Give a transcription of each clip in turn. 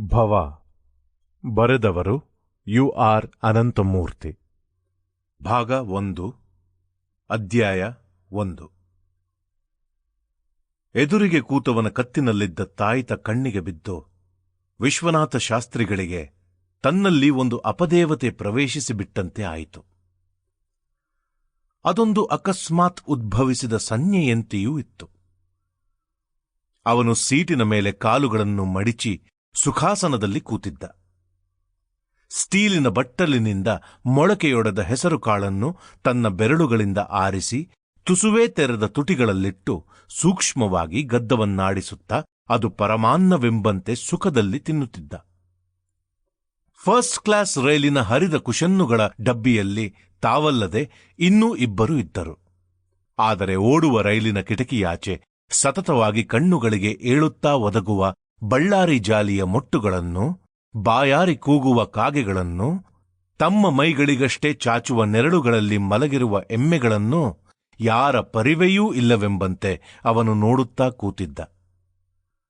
ಭವ. ಬರೆದವರು you are Ananthamurthy. ಭಾಗ ಒಂದು, ಅಧ್ಯಾಯ ಒಂದು. ಎದುರಿಗೆ ಕೂತವನ ಕತ್ತಿನಲ್ಲಿದ್ದ ತಾಯಿತ ಕಣ್ಣಿಗೆ ಬಿದ್ದು, ವಿಶ್ವನಾಥ ಶಾಸ್ತ್ರಿಗಳಿಗೆ ತನ್ನಲ್ಲಿ ಒಂದು ಅಪದೇವತೆ ಪ್ರವೇಶಿಸಿಬಿಟ್ಟಂತೆ ಆಯಿತು. ಅದೊಂದು ಅಕಸ್ಮಾತ್ ಉದ್ಭವಿಸಿದ ಸಂಜ್ಞೆಯಂತೆಯೂ ಇತ್ತು. ಅವನು ಸೀಟಿನ ಮೇಲೆ ಕಾಲುಗಳನ್ನು ಮಡಿಚಿ ಸುಖಾಸನದಲ್ಲಿ ಕೂತಿದ್ದ. ಸ್ಟೀಲಿನ ಬಟ್ಟಲಿನಿಂದ ಮೊಳಕೆಯೊಡೆದ ಹೆಸರುಕಾಳನ್ನು ತನ್ನ ಬೆರಳುಗಳಿಂದ ಆರಿಸಿ ತುಸುವೇ ತೆರೆದ ತುಟಿಗಳಲ್ಲಿಟ್ಟು ಸೂಕ್ಷ್ಮವಾಗಿ ಗದ್ದವನ್ನಾಡಿಸುತ್ತಾ ಅದು ಪರಮಾನ್ನವೆಂಬಂತೆ ಸುಖದಲ್ಲಿ ತಿನ್ನುತ್ತಿದ್ದ. ಫಸ್ಟ್ ಕ್ಲಾಸ್ ರೈಲಿನ ಹರಿದ ಕುಶನ್ನುಗಳ ಡಬ್ಬಿಯಲ್ಲಿ ತಾವಲ್ಲದೆ ಇನ್ನೂ ಇಬ್ಬರು ಇದ್ದರು. ಆದರೆ ಓಡುವ ರೈಲಿನ ಕಿಟಕಿಯಾಚೆ ಸತತವಾಗಿ ಕಣ್ಣುಗಳಿಗೆ ಏಳುತ್ತಾ ಒದಗುವ ಬಳ್ಳಾರಿ ಜಾಲಿಯ ಮೊಟ್ಟುಗಳನ್ನು, ಬಾಯಾರಿ ಕೂಗುವ ಕಾಗೆಗಳನ್ನು, ತಮ್ಮ ಮೈಗಳಿಗಷ್ಟೇ ಚಾಚುವ ನೆರಳುಗಳಲ್ಲಿ ಮಲಗಿರುವ ಎಮ್ಮೆಗಳನ್ನು ಯಾರ ಪರಿವೆಯೂ ಇಲ್ಲವೆಂಬಂತೆ ಅವನು ನೋಡುತ್ತಾ ಕೂತಿದ್ದ.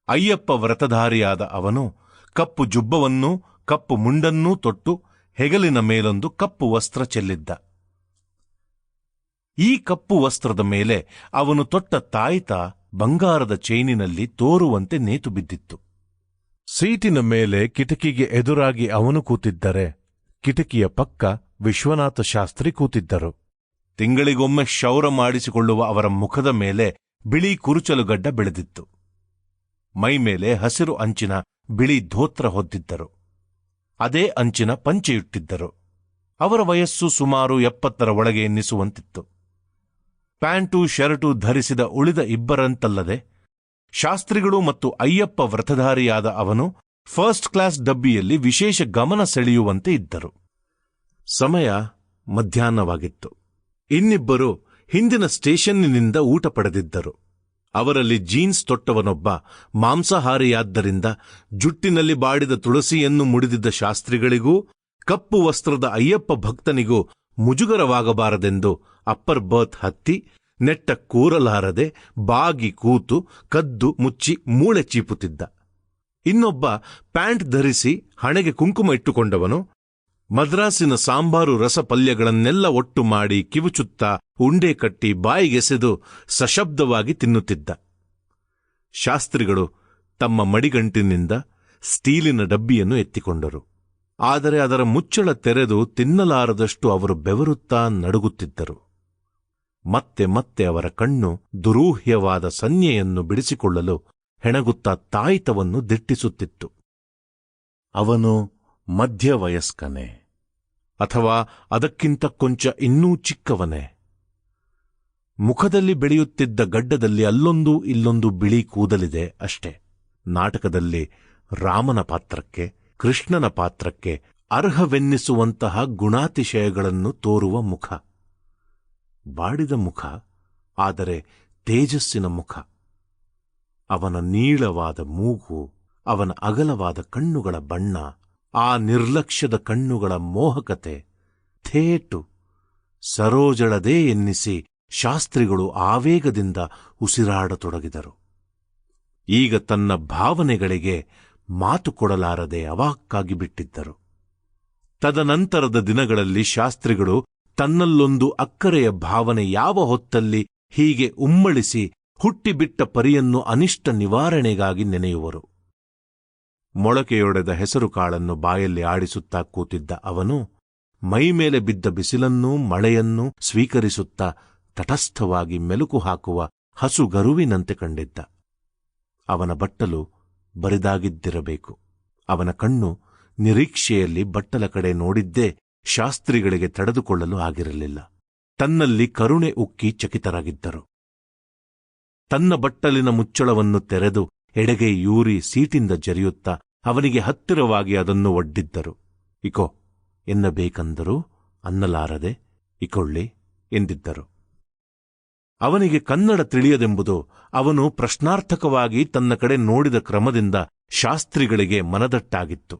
ಅಯ್ಯಪ್ಪ ವ್ರತಧಾರಿಯಾದ ಅವನು ಕಪ್ಪು ಜುಬ್ಬವನ್ನೂ, ಕಪ್ಪು ಮುಂಡನ್ನೂ ತೊಟ್ಟು ಹೆಗಲಿನ ಮೇಲೊಂದು ಕಪ್ಪು ವಸ್ತ್ರ ಚೆಲ್ಲಿದ್ದ. ಈ ಕಪ್ಪು ವಸ್ತ್ರದ ಮೇಲೆ ಅವನು ತೊಟ್ಟ ತಾಯ್ತ ಬಂಗಾರದ ಚೈನಿನಲ್ಲಿ ತೋರುವಂತೆ ನೇತು ಬಿದ್ದಿತ್ತು. ಸೀಟಿನ ಮೇಲೆ ಕಿಟಕಿಗೆ ಎದುರಾಗಿ ಅವನು ಕೂತಿದ್ದರೆ ಕಿಟಕಿಯ ಪಕ್ಕ ವಿಶ್ವನಾಥ ಶಾಸ್ತ್ರಿ ಕೂತಿದ್ದರು. ತಿಂಗಳಿಗೊಮ್ಮೆ ಶೌರ ಮಾಡಿಸಿಕೊಳ್ಳುವ ಅವರ ಮುಖದ ಮೇಲೆ ಬಿಳಿ ಕುರುಚಲುಗಡ್ಡ ಬೆಳೆದಿತ್ತು. ಮೈಮೇಲೆ ಹಸಿರು ಅಂಚಿನ ಬಿಳಿ ಧೋತ್ರ ಹೊದ್ದಿದ್ದರು. ಅದೇ ಅಂಚಿನ ಪಂಚೆಯುಟ್ಟಿದ್ದರು. ಅವರ ವಯಸ್ಸು ಸುಮಾರು ಎಪ್ಪತ್ತರ ಒಳಗೆ ಎನ್ನಿಸುವಂತಿತ್ತು. ಪ್ಯಾಂಟು ಶರ್ಟು ಧರಿಸಿದ ಉಳಿದ ಇಬ್ಬರಂತಲ್ಲದೆ, ಶಾಸ್ತ್ರಿಗಳು ಮತ್ತು ಅಯ್ಯಪ್ಪ ವ್ರತಧಾರಿಯಾದ ಅವನು ಫಸ್ಟ್ ಕ್ಲಾಸ್ ಡಬ್ಬಿಯಲ್ಲಿ ವಿಶೇಷ ಗಮನ ಸೆಳೆಯುವಂತೆ ಇದ್ದರು. ಸಮಯ ಮಧ್ಯಾಹ್ನವಾಗಿತ್ತು. ಇನ್ನಿಬ್ಬರು ಹಿಂದಿನ ಸ್ಟೇಷನ್ನಿನಿಂದ ಊಟ ಪಡೆದಿದ್ದರು. ಅವರಲ್ಲಿ ಜೀನ್ಸ್ ತೊಟ್ಟವನೊಬ್ಬ ಮಾಂಸಾಹಾರಿಯಾದ್ದರಿಂದ ಜುಟ್ಟಿನಲ್ಲಿ ಬಾಡಿದ ತುಳಸಿಯನ್ನು ಮುಡಿದಿದ್ದ ಶಾಸ್ತ್ರಿಗಳಿಗೂ, ಕಪ್ಪು ವಸ್ತ್ರದ ಅಯ್ಯಪ್ಪ ಭಕ್ತನಿಗೂ ಮುಜುಗರವಾಗಬಾರದೆಂದು ಅಪ್ಪರ್ ಬರ್ತ್ ಹತ್ತಿ ನೆಟ್ಟ ಕೂರಲಾರದೆ ಬಾಗಿ ಕೂತು ಕದ್ದು ಮುಚ್ಚಿ ಮೂಳೆ ಚೀಪುತ್ತಿದ್ದ. ಇನ್ನೊಬ್ಬ ಪ್ಯಾಂಟ್ ಧರಿಸಿ ಹಣೆಗೆ ಕುಂಕುಮ ಇಟ್ಟುಕೊಂಡವನು ಮದ್ರಾಸಿನ ಸಾಂಬಾರು ರಸಪಲ್ಯಗಳನ್ನೆಲ್ಲ ಒಟ್ಟು ಮಾಡಿ ಕಿವುಚುತ್ತಾ ಉಂಡೆ ಕಟ್ಟಿ ಬಾಯಿಗೆಸೆದು ಸಶಬ್ದವಾಗಿ ತಿನ್ನುತ್ತಿದ್ದ. ಶಾಸ್ತ್ರಿಗಳು ತಮ್ಮ ಮಡಿಗಂಟಿನಿಂದ ಸ್ಟೀಲಿನ ಡಬ್ಬಿಯನ್ನು ಎತ್ತಿಕೊಂಡರು. ಆದರೆ ಅದರ ಮುಚ್ಚಳ ತೆರೆದು ತಿನ್ನಲಾರದಷ್ಟು ಅವರು ಬೆವರುತ್ತಾ ನಡುಗುತ್ತಿದ್ದರು. ಮತ್ತೆ ಮತ್ತೆ ಅವರ ಕಣ್ಣು ದುರೂಹ್ಯವಾದ ಸಂಜ್ಞೆಯನ್ನು ಬಿಡಿಸಿಕೊಳ್ಳಲು ಹೆಣಗುತ್ತಾ ತಾಯಿತವನ್ನು ದಿಟ್ಟಿಸುತ್ತಿತ್ತು. ಅವನು ಮಧ್ಯವಯಸ್ಕನೇ ಅಥವಾ ಅದಕ್ಕಿಂತ ಕೊಂಚ ಇನ್ನೂ ಚಿಕ್ಕವನೇ. ಮುಖದಲ್ಲಿ ಬೆಳೆಯುತ್ತಿದ್ದ ಗಡ್ಡದಲ್ಲಿ ಅಲ್ಲೊಂದು ಇಲ್ಲೊಂದು ಬಿಳಿ ಕೂದಲಿದೆ ಅಷ್ಟೆ. ನಾಟಕದಲ್ಲಿ ರಾಮನ ಪಾತ್ರಕ್ಕೆ ಕೃಷ್ಣನ ಪಾತ್ರಕ್ಕೆ ಅರ್ಹವೆನ್ನಿಸುವಂತಹ ಗುಣಾತಿಶಯಗಳನ್ನು ತೋರುವ ಮುಖ. ಬಾಡಿದ ಮುಖ, ಆದರೆ ತೇಜಸ್ಸಿನ ಮುಖ. ಅವನ ನೀಳವಾದ ಮೂಗು, ಅವನ ಅಗಲವಾದ ಕಣ್ಣುಗಳ ಬಣ್ಣ, ಆ ನಿರ್ಲಕ್ಷ್ಯದ ಕಣ್ಣುಗಳ ಮೋಹಕತೆ, ಥೇಟು. ಸರೋಜಳದೇ ಎನ್ನಿಸಿ ಶಾಸ್ತ್ರಿಗಳು ಆವೇಗದಿಂದ ಉಸಿರಾಡತೊಡಗಿದರು. ಈಗ ತನ್ನ ಭಾವನೆಗಳಿಗೆ ಮಾತು ಕೊಡಲಾರದೆ ಅವಾಕ್ಕಾಗಿ ಬಿಟ್ಟಿದ್ದರು. ತದನಂತರದ ದಿನಗಳಲ್ಲಿ ಶಾಸ್ತ್ರಿಗಳು ತನ್ನಲ್ಲೊಂದು ಅಕ್ಕರೆಯ ಭಾವನೆ ಯಾವ ಹೊತ್ತಲ್ಲಿ ಹೀಗೆ ಉಮ್ಮಳಿಸಿ ಹುಟ್ಟಿಬಿಟ್ಟ ಪರಿಯನ್ನು ಅನಿಷ್ಟ ನಿವಾರಣೆಗಾಗಿ ನೆನೆಯುವರು. ಮೊಳಕೆಯೊಡೆದ ಹೆಸರುಕಾಳನ್ನು ಬಾಯಲ್ಲಿ ಆಡಿಸುತ್ತಾ ಕೂತಿದ್ದ ಅವನು ಮೈಮೇಲೆ ಬಿದ್ದ ಬಿಸಿಲನ್ನೂ ಮಳೆಯನ್ನೂ ಸ್ವೀಕರಿಸುತ್ತಾ ತಟಸ್ಥವಾಗಿ ಮೆಲುಕು ಹಾಕುವ ಹಸುಗರುವಿನಂತೆ ಕಂಡಿದ್ದ. ಅವನ ಬಟ್ಟಲು ಬರಿದಾಗಿದ್ದಿರಬೇಕು. ಅವನ ಕಣ್ಣು ನಿರೀಕ್ಷೆಯಲ್ಲಿ ಬಟ್ಟಲ ಕಡೆ ನೋಡಿದ್ದೇ ಶಾಸ್ತ್ರಿಗಳಿಗೆ ತಡೆದುಕೊಳ್ಳಲು ಆಗಿರಲಿಲ್ಲ. ತನ್ನಲ್ಲಿ ಕರುಣೆ ಉಕ್ಕಿ ಚಕಿತರಾಗಿದ್ದರು. ತನ್ನ ಬಟ್ಟಲಿನ ಮುಚ್ಚಳವನ್ನು ತೆರೆದು ಎಡೆಗೆ ಯೂರಿ ಸೀಟಿಂದ ಜರಿಯುತ್ತಾ ಅವನಿಗೆ ಹತ್ತಿರವಾಗಿ ಅದನ್ನು ಒಡ್ಡಿದ್ದರು. ಇಕೋ, ಎನ್ನಬೇಕೆಂದರೂ ಅನ್ನಲಾರದೆ ಇಕೊಳ್ಳಿ ಎಂದಿದ್ದರು. ಅವನಿಗೆ ಕನ್ನಡ ತಿಳಿಯದೆಂಬುದು ಅವನು ಪ್ರಶ್ನಾರ್ಥಕವಾಗಿ ತನ್ನ ಕಡೆ ನೋಡಿದ ಕ್ರಮದಿಂದ ಶಾಸ್ತ್ರಿಗಳಿಗೆ ಮನದಟ್ಟಾಗಿತ್ತು.